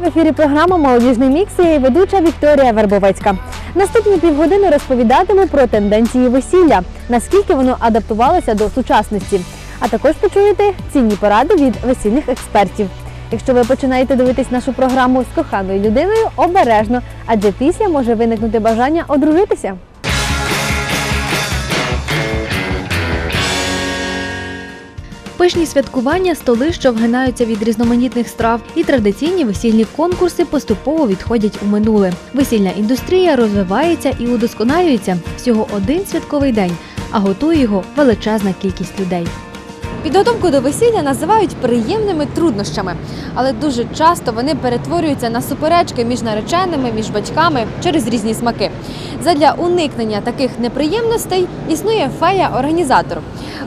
В ефірі програма Молодіжний мікс і ведуча Вікторія Вербовецька. Наступні півгодини розповідатиму про тенденції весілля, наскільки воно адаптувалося до сучасності. А також почуєте цінні поради від весільних експертів. Якщо ви починаєте дивитись нашу програму з коханою людиною, обережно, адже після може виникнути бажання одружитися. Пишні святкування, столи, що вгинаються від різноманітних страв, і традиційні весільні конкурси поступово відходять у минуле. Весільна індустрія розвивається і удосконалюється всього один святковий день, а готує його величезна кількість людей. Підготовку до весілля називають приємними труднощами, але дуже часто вони перетворюються на суперечки між нареченими, між батьками через різні смаки. Задля уникнення таких неприємностей існує фея-організатор.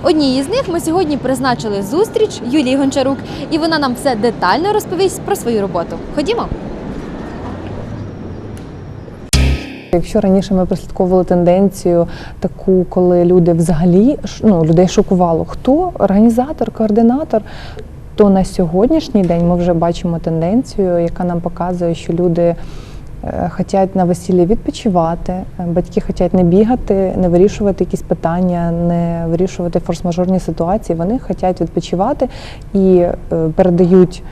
Одній із них ми сьогодні призначили зустріч Юлії Гончарук, і вона нам все детально розповість про свою роботу. Ходімо. Якщо раніше ми прослідковували тенденцію таку, коли люди взагалі ну, людей шокувало, хто організатор, координатор, то на сьогоднішній день ми вже бачимо тенденцію, яка нам показує, що люди е, хочуть на весіллі відпочивати, е, батьки хочуть не бігати, не вирішувати якісь питання, не вирішувати форс-мажорні ситуації. Вони хочуть відпочивати і е, передають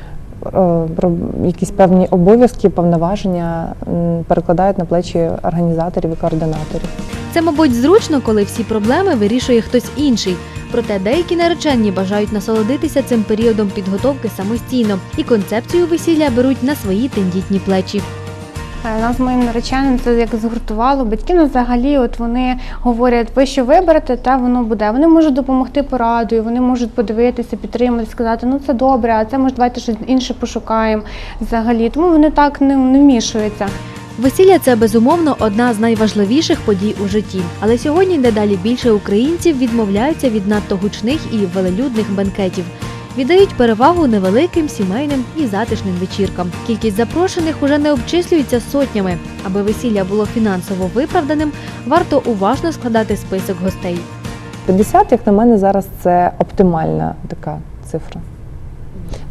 якісь певні обов'язки, повноваження перекладають на плечі організаторів і координаторів. Це, мабуть, зручно, коли всі проблеми вирішує хтось інший. Проте деякі наречені бажають насолодитися цим періодом підготовки самостійно і концепцію весілля беруть на свої тендітні плечі. Нас з моїм нареченим це як згуртувало. Батьки ну, взагалі, от вони говорять, ви що виберете, та воно буде. Вони можуть допомогти порадою, вони можуть подивитися, підтримати, сказати, ну це добре, а це може давайте щось інше пошукаємо взагалі. Тому вони так не, не вмішуються. Весілля це безумовно одна з найважливіших подій у житті. Але сьогодні дедалі більше українців відмовляються від надто гучних і велелюдних бенкетів. Віддають перевагу невеликим сімейним і затишним вечіркам. Кількість запрошених уже не обчислюється сотнями. Аби весілля було фінансово виправданим, варто уважно складати список гостей. 50, як на мене, зараз це оптимальна така цифра.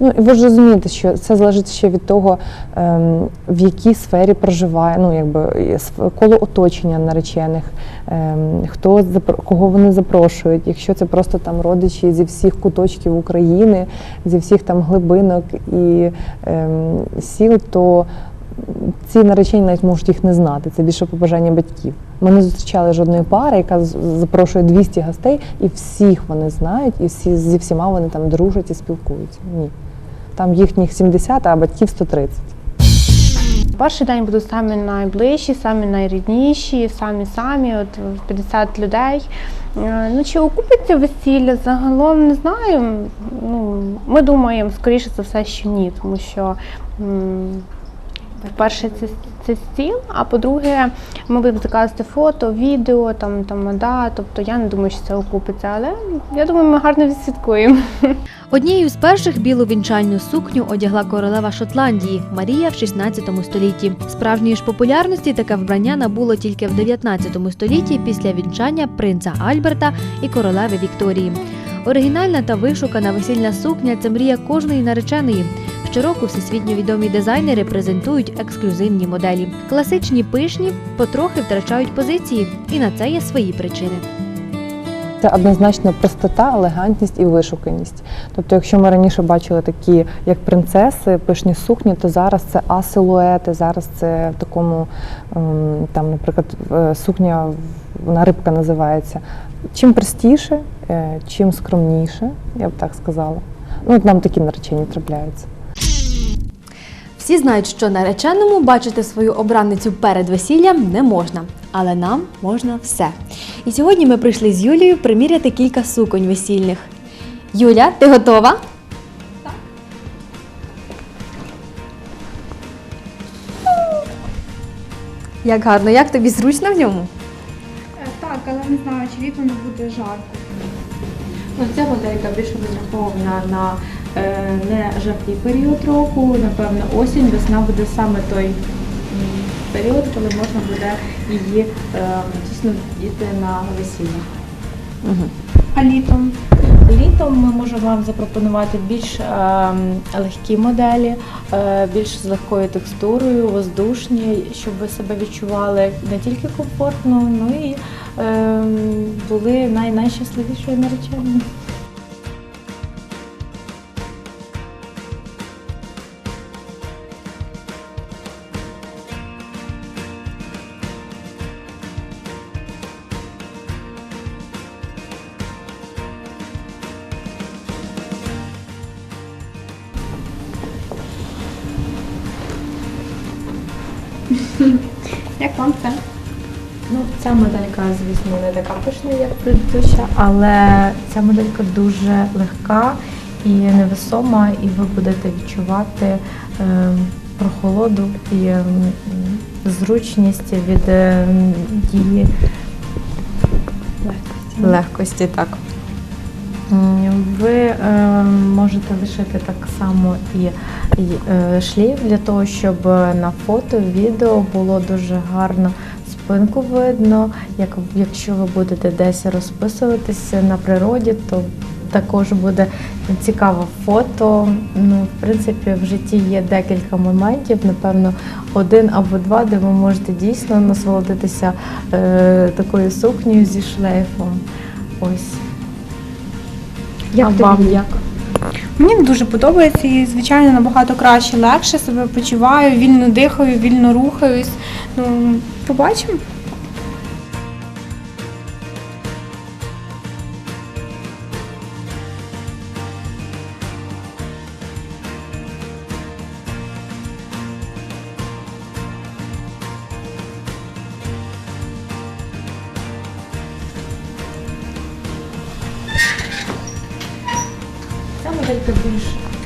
Ну, і ви ж розумієте, що це залежить ще від того, ем, в якій сфері проживає, ну, якби коло оточення наречених, ем, хто кого вони запрошують. Якщо це просто там родичі зі всіх куточків України, зі всіх там глибинок і ем, сіл, то ці наречені навіть можуть їх не знати. Це більше побажання батьків. Ми не зустрічали жодної пари, яка запрошує 200 гостей, і всіх вони знають, і всі зі всіма вони там дружать і спілкуються. Ні. Там їхніх 70, а батьків 130. Перший день будуть самі найближчі, самі найрідніші, самі самі, от 50 людей. Е, Ну чи окупиться весілля загалом не знаю. Ну ми думаємо, скоріше за все, що ні, тому що. По-перше, це, це стіл, а по-друге, ми будемо заказувати фото, відео, там, там, мода. Тобто я не думаю, що це окупиться, але я думаю, ми гарно відсвяткуємо. Однією з перших білу вінчальну сукню одягла королева Шотландії Марія в 16 столітті. Справжньої ж популярності таке вбрання набуло тільки в 19 столітті після вінчання принца Альберта і королеви Вікторії. Оригінальна та вишукана весільна сукня це мрія кожної нареченої. Щороку всесвітньо відомі дизайнери презентують ексклюзивні моделі. Класичні пишні потрохи втрачають позиції, і на це є свої причини. Це однозначно простота, елегантність і вишуканість. Тобто, якщо ми раніше бачили такі, як принцеси, пишні сукні, то зараз це асилуети, зараз це в такому, ем, там, наприклад, е, сукня, вона рибка називається. Чим простіше, е, чим скромніше, я б так сказала. Ну, от нам такі наречені трапляються. Всі знають, що нареченому бачити свою обранницю перед весіллям не можна, але нам можна все. І сьогодні ми прийшли з Юлією приміряти кілька суконь весільних. Юля, ти готова? Так. Як гарно, як тобі зручно в ньому? Е, Так, але не знаю, чи літом не буде жарко. Ну, ця моделька більше розрахована на не жаркий період року, напевно, осінь, весна буде саме той період, коли можна буде її е, дійсно діти на весілля. А літом? літом ми можемо вам запропонувати більш ем, легкі моделі, е, більш з легкою текстурою, воздушні, щоб ви себе відчували не тільки комфортно, ну і ем, були най- найщасливішою нареченою. Звісно, не така пишна, як предыдуща, але ця моделька дуже легка і невесома, і ви будете відчувати е, прохолоду і м, зручність від е, її легкості. Так. Ви е, можете лишити так само і, і е, шлейф для того, щоб на фото, відео було дуже гарно спинку видно. Як, якщо ви будете десь розписуватися на природі, то також буде цікаве фото. Ну, в принципі, в житті є декілька моментів, напевно, один або два, де ви можете дійсно насолодитися е, такою сукнею зі шлейфом. Ось. Як А тобі? вам як? Мені дуже подобається і, звичайно, набагато краще, легше себе почуваю, вільно дихаю, вільно рухаюсь. Ну, побачимо.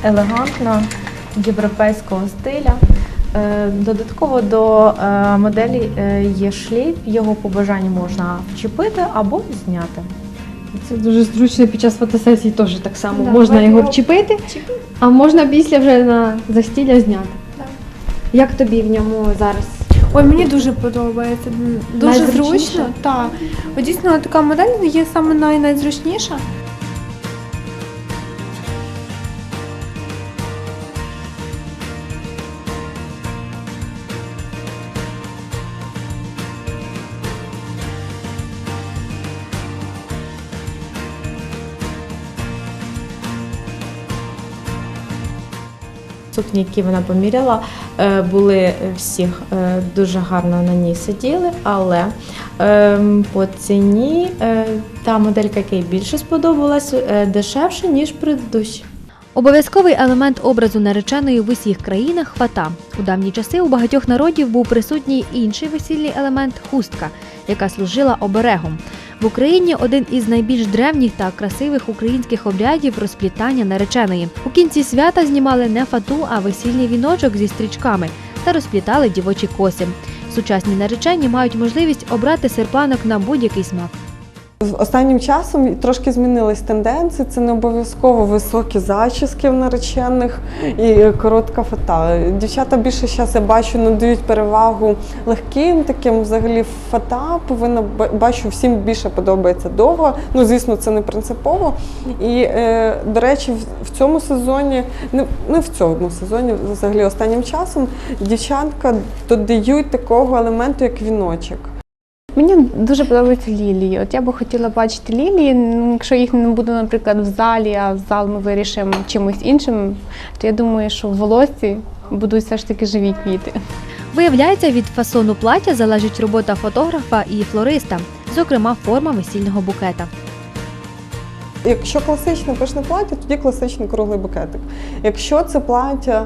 Елегантна, європейського стиля. Е, Додатково до е, моделі е, є шлейф, його по бажанню можна вчепити або зняти. Це дуже зручно під час фотосесії теж так само. Да, можна його його вчепити, а можна після вже на застілля зняти. Як тобі в ньому зараз? Ой, мені дуже подобається. Дуже зручно. Так. Дійсно така модель є саме най- найзручніша. Сукні, які вона поміряла, е, були всіх е, дуже гарно на ній сиділи, але ем, по ціні е, та моделька, яка більше сподобалась, дешевше, ніж предыдуща. Обов'язковий елемент образу нареченої в усіх країнах хвата. У давні часи у багатьох народів був присутній інший весільний елемент хустка, яка служила оберегом. В Україні один із найбільш древніх та красивих українських обрядів розплітання нареченої. У кінці свята знімали не фату, а весільний віночок зі стрічками та розплітали дівочі коси. Сучасні наречені мають можливість обрати серпанок на будь-який смак. Останнім часом трошки змінились тенденції. Це не обов'язково високі зачіски в наречених і коротка фата. Дівчата більше зараз я бачу надають перевагу легким таким. Взагалі фата повинна бачу, всім більше подобається довго. Ну звісно, це не принципово. І е, до речі, в, цьому сезоні, не в цьому сезоні, взагалі останнім часом дівчатка додають такого елементу, як віночок. Мені дуже подобаються лілії. От я би хотіла бачити лілії. Ну, якщо їх не буде, наприклад, в залі, а в зал ми вирішимо чимось іншим, то я думаю, що в волосі будуть все ж таки живі квіти. Виявляється, від фасону плаття залежить робота фотографа і флориста, зокрема форма весільного букета. Якщо класичне пишне плаття, тоді класичний круглий букетик. Якщо це плаття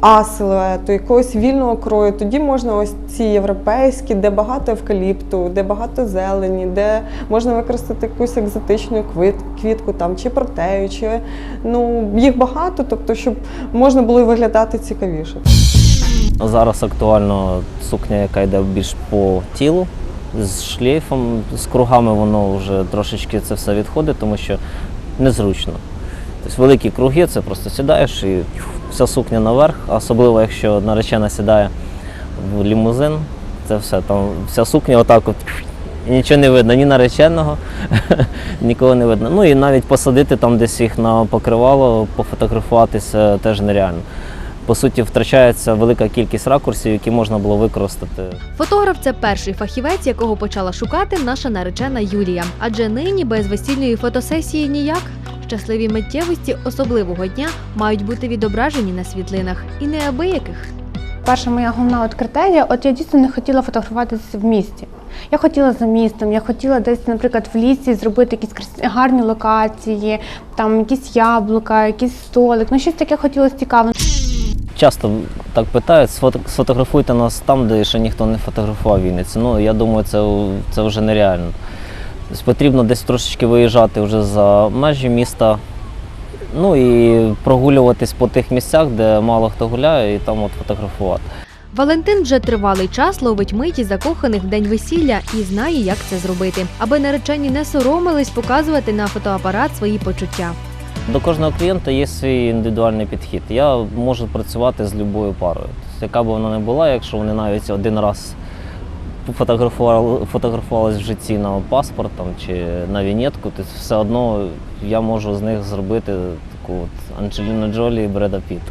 А-силуету, якогось вільного крою, тоді можна ось ці європейські, де багато евкаліпту, де багато зелені, де можна використати якусь екзотичну квітку там, чи протею, чи ну, їх багато, тобто, щоб можна було виглядати цікавіше. Зараз актуально сукня, яка йде більш по тілу, з шлейфом, з кругами воно вже трошечки це все відходить, тому що незручно. Тобто великі круги, це просто сідаєш і вся сукня наверх, особливо якщо наречена сідає в лімузин, це все там вся сукня отак от нічого не видно, ні нареченого, нікого не видно. Ну і навіть посадити там десь їх на покривало, пофотографуватися теж нереально. По суті, втрачається велика кількість ракурсів, які можна було використати. Фотограф це перший фахівець, якого почала шукати наша наречена Юлія. Адже нині без весільної фотосесії ніяк. Щасливі миттєвості особливого дня мають бути відображені на світлинах і неабияких. Перша моя головна от критерія, от я дійсно не хотіла фотографуватися в місті. Я хотіла за містом, я хотіла десь, наприклад, в лісі зробити якісь гарні локації, там якісь яблука, якийсь столик, ну щось таке хотілося цікаве. Часто так питають, сфотографуйте нас там, де ще ніхто не фотографував Вінниці. Ну, я думаю, це, це вже нереально. Тобто потрібно десь трошечки виїжджати вже за межі міста, ну і прогулюватись по тих місцях, де мало хто гуляє, і там от фотографувати. Валентин вже тривалий час ловить миті закоханих в день весілля і знає, як це зробити, аби наречені не соромились показувати на фотоапарат свої почуття. До кожного клієнта є свій індивідуальний підхід. Я можу працювати з будь-якою парою. Тобто, яка б вона не була, якщо вони навіть один раз фотографували, фотографувались в житті на паспорт там, чи на вінетку, то все одно я можу з них зробити таку от Анджеліну Джолі і Бреда Піт.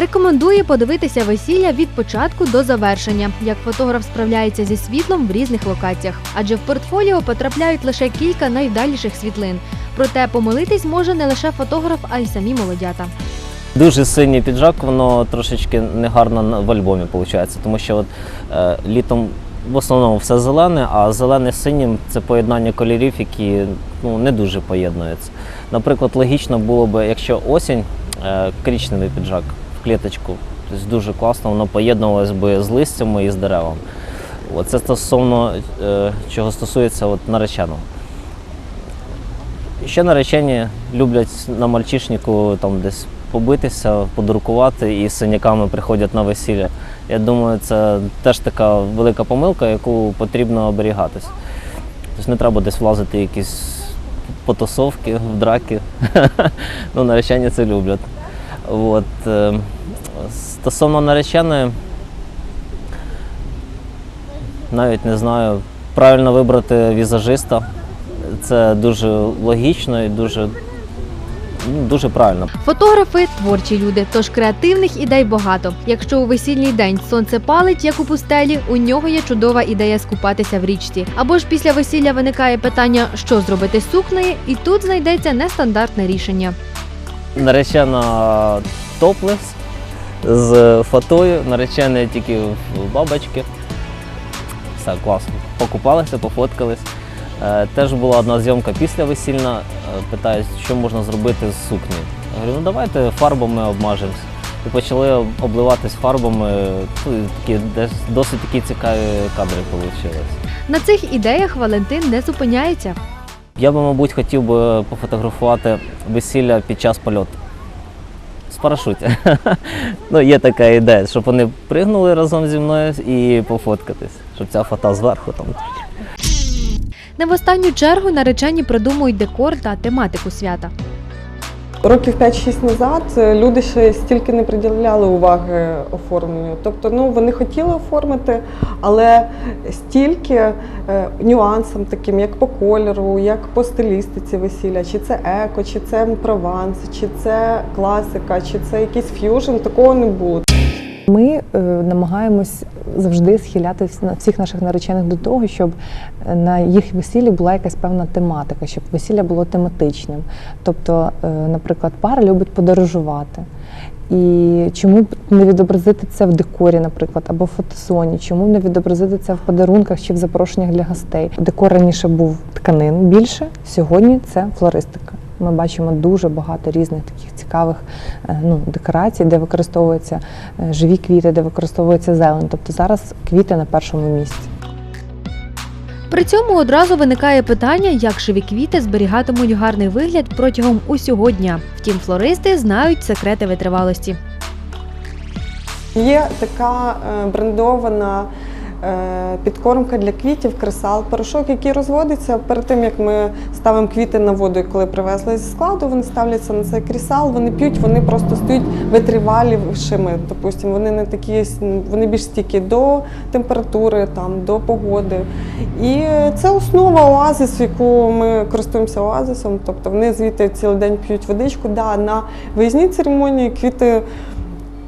Рекомендує подивитися весілля від початку до завершення, як фотограф справляється зі світлом в різних локаціях, адже в портфоліо потрапляють лише кілька найвдаліших світлин. Проте помилитись може не лише фотограф, а й самі молодята. Дуже синій піджак, воно трошечки негарно в альбомі виходить, тому що от, е, літом в основному все зелене, а зелене з синім це поєднання кольорів, які ну, не дуже поєднуються. Наприклад, логічно було б, якщо осінь, е, коричневий піджак в клеточку, тобто дуже класно, воно поєднувалось би з листями і з деревами. Це стосовно е, чого стосується от, нареченого. Ще наречені люблять на мальчишнику там десь побитися, подуркувати і з синяками приходять на весілля. Я думаю, це теж така велика помилка, яку потрібно оберігатись. Тобто не треба десь влазити в якісь потасовки, в драки. ну, наречені це люблять. От. е, Стосовно нареченої, навіть не знаю, правильно вибрати візажиста. Це дуже логічно і дуже, ну, дуже правильно. Фотографи творчі люди, тож креативних ідей багато. Якщо у весільний день сонце палить, як у пустелі, у нього є чудова ідея скупатися в річці. Або ж після весілля виникає питання, що зробити з сукнею, і тут знайдеться нестандартне рішення. Наречена топлес з фотою, наречена тільки в бабочки. Все класно. Покупалися, пофоткались. Е, Теж була одна зйомка після весільна. Е, Питають, що можна зробити з сукні. Я говорю, ну давайте фарбами обмажемось. І почали об- обливатись фарбами. Ну, такі, досить такі цікаві кадри вийшли. На цих ідеях Валентин не зупиняється. Я би, мабуть, хотів би пофотографувати весілля під час польоту. З парашуті. ну, є така ідея, щоб вони пригнули разом зі мною і пофоткатись, щоб ця фото зверху там. Не в останню чергу наречені придумують декор та тематику свята. Років 5-6 назад е, люди ще стільки не приділяли уваги оформленню. Тобто, ну вони хотіли оформити, але стільки е, нюансам, таким як по кольору, як по стилістиці весілля, чи це еко, чи це прованс, чи це класика, чи це якийсь ф'южн, такого не було. Ми е, намагаємось завжди схилятися на всіх наших наречених до того, щоб е, на їх весіллі була якась певна тематика, щоб весілля було тематичним. Тобто, е, наприклад, пара любить подорожувати. І чому б не відобразити це в декорі, наприклад, або в фотосоні? Чому не відобразити це в подарунках чи в запрошеннях для гостей? Декор раніше був тканин більше, сьогодні це флористика. Ми бачимо дуже багато різних таких цікавих е, ну, декорацій, де використовуються е, живі квіти, де використовується зелень. Тобто зараз квіти на першому місці. При цьому одразу виникає питання, як живі квіти зберігатимуть гарний вигляд протягом усього дня. Втім, флористи знають секрети витривалості. Є така е, брендована підкормка для квітів, кресал, порошок, який розводиться перед тим, як ми ставимо квіти на воду, коли привезли зі складу, вони ставляться на цей кресал, вони п'ють, вони просто стають витривалішими. Допустимо, вони не такі, вони більш стійкі до температури, там, до погоди. І це основа оазису, яку ми користуємося оазисом. Тобто вони звідти цілий день п'ють водичку. Да, на виїзній церемонії квіти.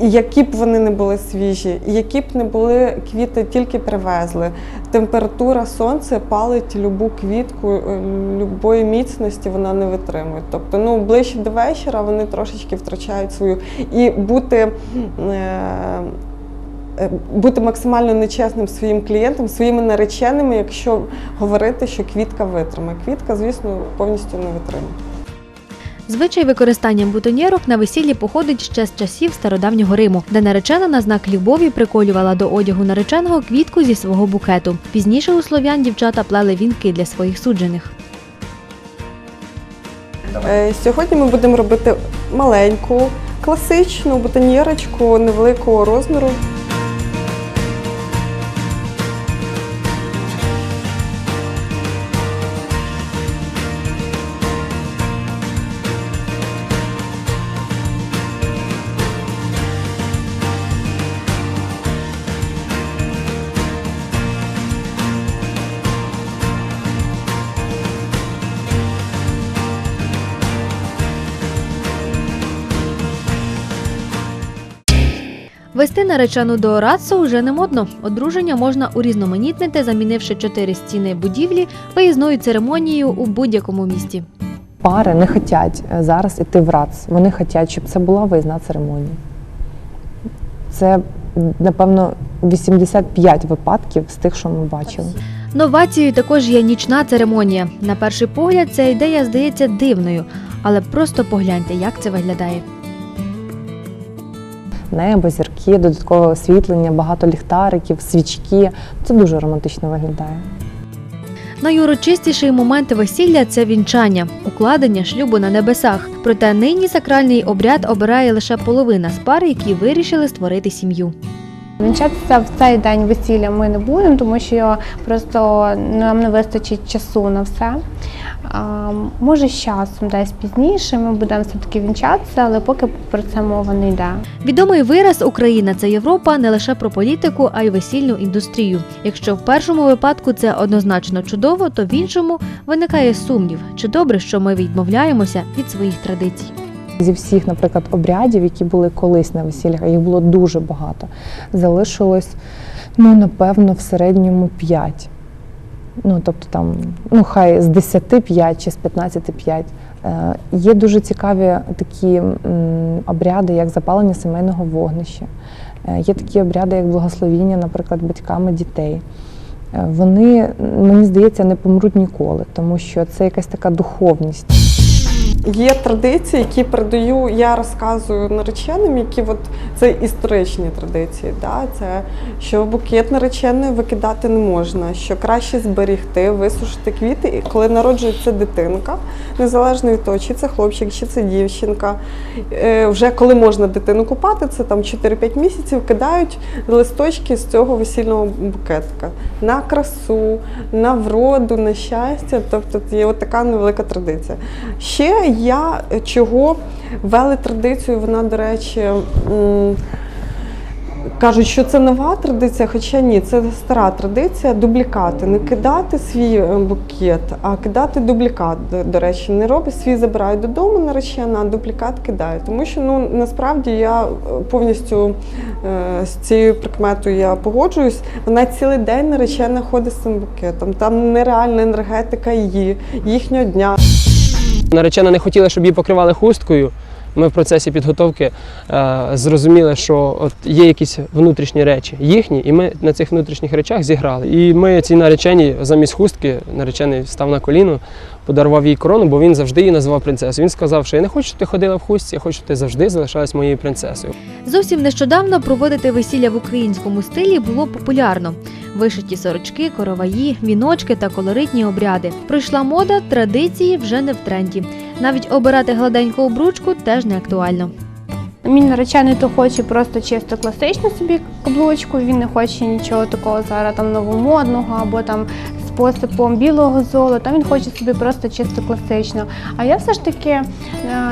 Які б вони не були свіжі, які б не були квіти, тільки привезли. Температура сонця палить любу квітку, е, любої міцності вона не витримує. Тобто, ну ближче до вечора вони трошечки втрачають свою і бути. Е- е, бути максимально нечесним своїм клієнтам, своїми нареченими, якщо говорити, що квітка витримає. Квітка, звісно, повністю не витримає. Звичай використання бутоньєрок на весіллі походить ще з часів стародавнього Риму, де наречена на знак любові приколювала до одягу нареченого квітку зі свого букету. Пізніше у слов'ян дівчата плели вінки для своїх суджених. Е, Сьогодні ми будемо робити маленьку, класичну бутоньєрочку невеликого розміру. Наречену до Оратсо вже не модно. Одруження можна урізноманітнити, замінивши чотири стіни будівлі виїзною церемонією у будь-якому місті. Пари не хочуть зараз іти в РАЦ. Вони хочуть, щоб це була виїзна церемонія. Це, напевно, 85 випадків з тих, що ми бачили. Новацією також є нічна церемонія. На перший погляд, ця ідея здається дивною, але просто погляньте, як це виглядає. Небо, зірки, додаткове освітлення, багато ліхтариків, свічки. Це дуже романтично виглядає. Найурочистіший момент весілля це вінчання, укладення шлюбу на небесах. Проте нині сакральний обряд обирає лише половина з пар, які вирішили створити сім'ю. Вінчатися в цей день весілля ми не будемо, тому що просто нам не вистачить часу на все. Може, з часом, десь пізніше, ми будемо все-таки вінчатися, але поки про це мова не йде. Відомий вираз Україна це Європа не лише про політику, а й весільну індустрію. Якщо в першому випадку це однозначно чудово, то в іншому виникає сумнів, чи добре, що ми відмовляємося від своїх традицій. Зі всіх, наприклад, обрядів, які були колись на весіллях, їх було дуже багато, залишилось, ну, напевно, в середньому 5. Ну, тобто там, ну, хай з 10 5 чи з 15 5. Е, Є дуже цікаві такі м, обряди, як запалення сімейного вогнища. Е, Є такі обряди, як благословіння, наприклад, батьками дітей. Е, Вони, мені здається, не помруть ніколи, тому що це якась така духовність. Є традиції, які передаю, я розказую нареченим, які от це історичні традиції. Да? Це що букет нареченої викидати не можна, що краще зберігти, висушити квіти, і коли народжується дитинка, незалежно від того, чи це хлопчик, чи це дівчинка. е, Вже коли можна дитину купати, це там 4-5 місяців, кидають листочки з цього весільного букетика на красу, на вроду, на щастя. Тобто є от така невелика традиція. Ще я е, чого ввели традицію, вона, до речі, кажуть, що це нова традиція, хоча ні, це стара традиція дублікати. Не кидати свій е, букет, а кидати дублікат. До, речі, не робить свій забирають додому наречена, а дублікат кидає. Тому що ну насправді я е, повністю з цією прикметою я погоджуюсь. Вона цілий день наречена ходить з цим букетом. Там нереальна енергетика її, їхнього дня. Наречена не хотіла, щоб її покривали хусткою. Ми в процесі підготовки е, зрозуміли, що от є якісь внутрішні речі їхні, і ми на цих внутрішніх речах зіграли. І ми цій нареченій замість хустки наречений став на коліно, подарував їй корону, бо він завжди її називав принцесою. Він сказав, що я не хочу, щоб ти ходила в хустці, я хочу, щоб ти завжди залишалась моєю принцесою. Зовсім нещодавно проводити весілля в українському стилі було популярно. Вишиті сорочки, короваї, віночки та колоритні обряди. Пройшла мода, традиції вже не в тренді. Навіть обирати гладеньку обручку теж не актуально. Мій наречений то хоче просто чисто класичну собі каблучку, він не хоче нічого такого зараз там новомодного або там посипом білого золота. Він хоче собі просто чисто класично. А я все ж таки е,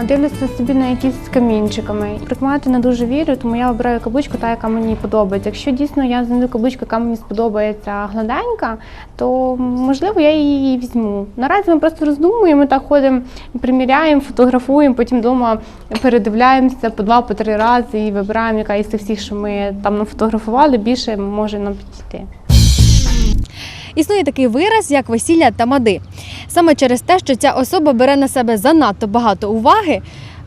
дивлюся собі на якісь з камінчиками. Прикмети не дуже вірю, тому я обираю каблучку, та яка мені подобається. Якщо дійсно я знайду каблучку, яка мені сподобається гладенька, то можливо я її візьму. Наразі ми просто роздумуємо, так ходимо, приміряємо, фотографуємо, потім вдома передивляємося по два, по три рази і вибираємо, яка із цих всіх, що ми там нафотографували, більше може нам підійти. Існує такий вираз, як весілля тамади. Саме через те, що ця особа бере на себе занадто багато уваги,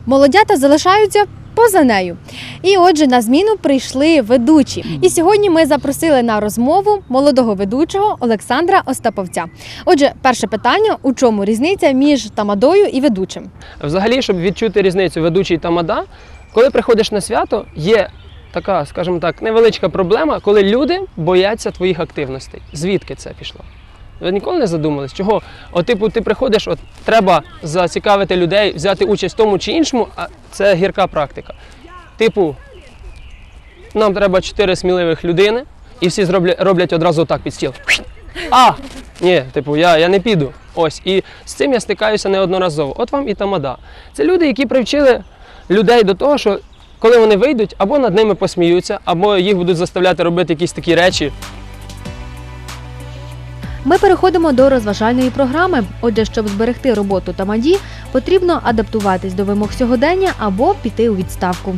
молодята залишаються поза нею. І отже, на зміну прийшли ведучі. І сьогодні ми запросили на розмову молодого ведучого Олександра Остаповця. Отже, перше питання: у чому різниця між тамадою і ведучим? Взагалі, щоб відчути різницю ведучий та мада, коли приходиш на свято, є така, скажімо так, невеличка проблема, коли люди бояться твоїх активностей. Звідки це пішло? Ви ніколи не задумались, чого? От, типу, ти приходиш, от треба зацікавити людей, взяти участь в тому чи іншому, а це гірка практика. Типу, нам треба чотири сміливих людини, і всі зроблять, роблять одразу так під стіл. А! Ні, типу, я, я не піду. Ось. І з цим я стикаюся неодноразово. От вам і тамада. Це люди, які привчили людей до того, що коли вони вийдуть, або над ними посміються, або їх будуть заставляти робити якісь такі речі. Ми переходимо до розважальної програми. Отже, щоб зберегти роботу тамаді, потрібно адаптуватись до вимог сьогодення або піти у відставку.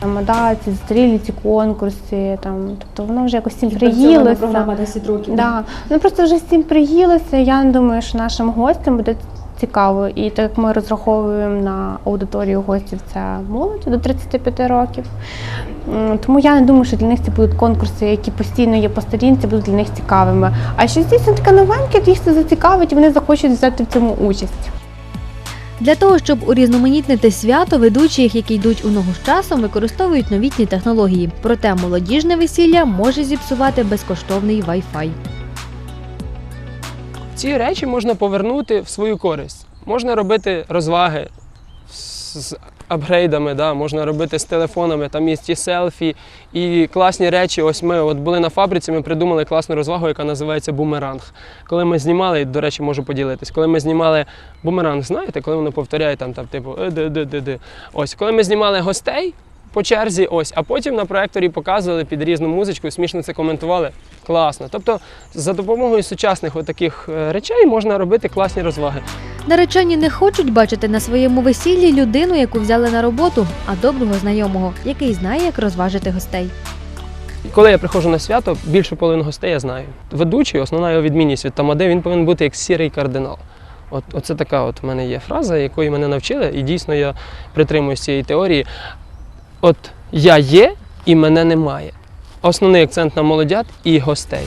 Там да, ці зустрілі, ці конкурси, там, тобто воно вже якось всім приїлося. програма 10 років. Да. Ну просто вже всім приїлося. Я не думаю, що нашим гостям буде цікаво. І так як ми розраховуємо на аудиторію гостів, це молодь до 35 років. Тому я не думаю, що для них це будуть конкурси, які постійно є по сторінці, будуть для них цікавими. А щось дійсно таке новеньке, їх це зацікавить, і вони захочуть взяти в цьому участь. Для того, щоб урізноманітнити свято, ведучі, які йдуть у ногу з часом, використовують новітні технології. Проте молодіжне весілля може зіпсувати безкоштовний Wi-Fi. Ці речі можна повернути в свою користь. Можна робити розваги з апгрейдами, да? можна робити з телефонами, там є ті селфі і класні речі. Ось ми от були на фабриці, ми придумали класну розвагу, яка називається бумеранг. Коли ми знімали, до речі, можу поділитись, коли ми знімали бумеранг, знаєте, коли воно повторяє там, там типу, «е-де-де-де-де». ось, коли ми знімали гостей. По черзі, ось, а потім на проекторі показували під різну музичку, смішно це коментували. Класно. Тобто, за допомогою сучасних таких речей можна робити класні розваги. Наречені не хочуть бачити на своєму весіллі людину, яку взяли на роботу, а доброго знайомого, який знає, як розважити гостей. Коли я приходжу на свято, більшу половину гостей я знаю. Ведучий, основна його відмінність від тамади, він повинен бути як сірий кардинал. От, оце така от в мене є фраза, якої мене навчили, і дійсно я притримуюсь цієї теорії. От я є і мене немає. Основний акцент на молодят і гостей.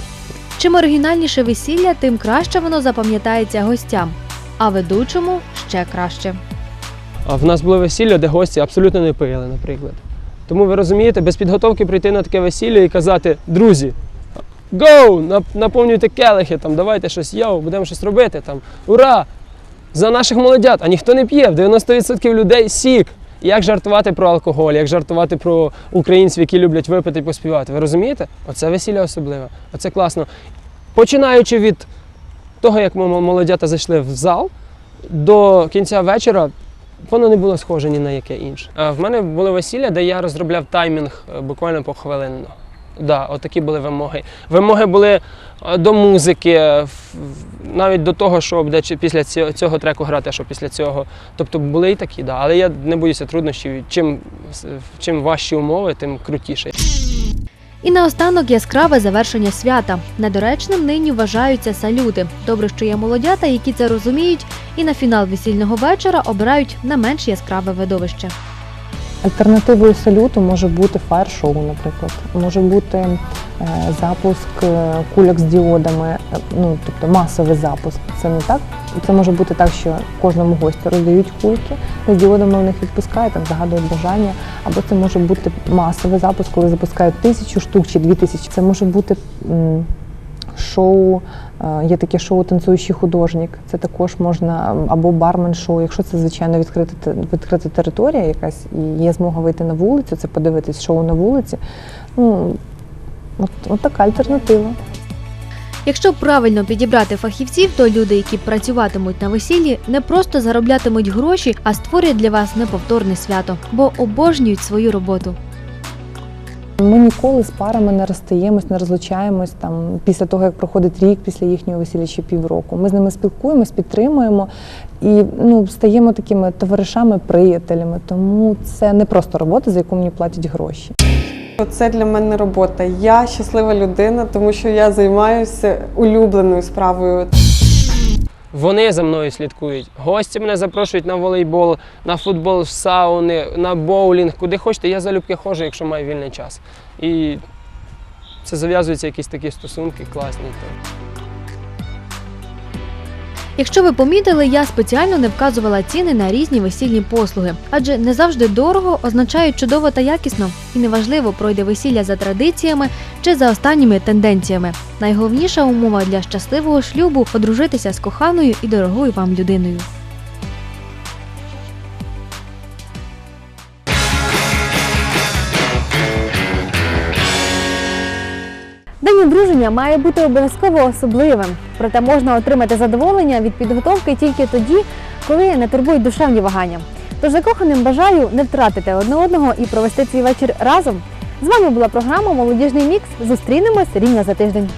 Чим оригінальніше весілля, тим краще воно запам'ятається гостям, а ведучому ще краще. А в нас було весілля, де гості абсолютно не пили, наприклад. Тому ви розумієте, без підготовки прийти на таке весілля і казати, друзі, гоу, наповнюйте келихи, там, давайте щось, йоу, будемо щось робити, там, ура! За наших молодят, а ніхто не п'є, в 90% людей сік. Як жартувати про алкоголь, як жартувати про українців, які люблять випити і поспівати. Ви розумієте? Оце весілля особливе. Оце класно. Починаючи від того, як ми молодята зайшли в зал, до кінця вечора воно не було схоже ні на яке інше. Е, В мене було весілля, де я розробляв таймінг буквально буквально похвилинно. Да, такі були вимоги. Вимоги були е, до музики, е, навіть до того, що буде після цього треку грати, що після цього. Тобто були і такі, да. але я не боюся труднощів. Чим, чим важчі умови, тим крутіше. І наостанок яскраве завершення свята. Недоречним нині вважаються салюти. Добре, що є молодята, які це розуміють, і на фінал весільного вечора обирають не менш яскраве видовище. Альтернативою салюту може бути фаєр-шоу, наприклад. Може бути е, запуск е, кульок з діодами, е, ну тобто масовий запуск. Це не так. Це може бути так, що кожному гостю роздають кульки, з діодами у них відпускають, там загадують бажання. Або це може бути масовий запуск, коли запускають тисячу штук чи дві тисячі. Це може бути шоу Є таке шоу Танцюючий художник. Це також можна або бармен-шоу, якщо це звичайно відкрита відкрита територія, якась і є змога вийти на вулицю, це подивитись шоу на вулиці. Ну от, от така альтернатива. Якщо правильно підібрати фахівців, то люди, які працюватимуть на весіллі, не просто зароблятимуть гроші, а створять для вас неповторне свято, бо обожнюють свою роботу. Ми ніколи з парами не розстаємось, не розлучаємось там після того, як проходить рік після їхнього весілля чи півроку. Ми з ними спілкуємось, підтримуємо і ну, стаємо такими товаришами, приятелями. Тому це не просто робота, за яку мені платять гроші. Це для мене робота. Я щаслива людина, тому що я займаюся улюбленою справою. Вони за мною слідкують. Гості мене запрошують на волейбол, на футбол, в сауни, на боулінг, куди хочете. Я залюбки ходжу, якщо маю вільний час. І це зав'язуються якісь такі стосунки класні. Якщо ви помітили, я спеціально не вказувала ціни на різні весільні послуги, адже не завжди дорого означають чудово та якісно, і неважливо пройде весілля за традиціями чи за останніми тенденціями. Найголовніша умова для щасливого шлюбу одружитися з коханою і дорогою вам людиною. День одруження має бути обов'язково особливим, проте можна отримати задоволення від підготовки тільки тоді, коли не турбують душевні вагання. Тож закоханим бажаю не втратити одне одного і провести цей вечір разом. З вами була програма Молодіжний мікс. Зустрінемось рівно за тиждень.